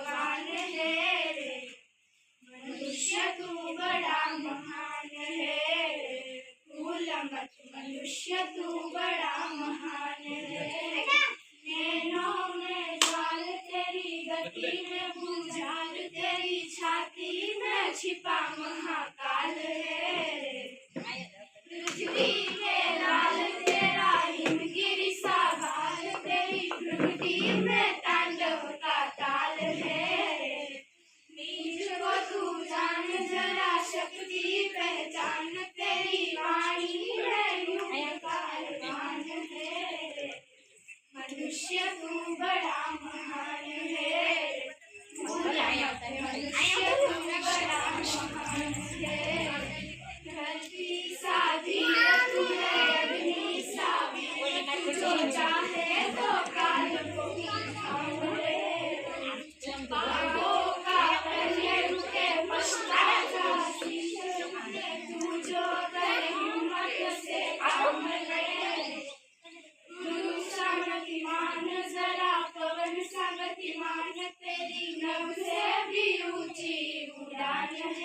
बलवान है मनुष्य तू बड़ा महान है। मनुष्य तू बड़ा महान है। जाल तेरी गति में तेरी छाती में छिपा महाकाल है। मनुष्य तू बड़ा सा तेरी नभ से भी ऊँची उड़ान है।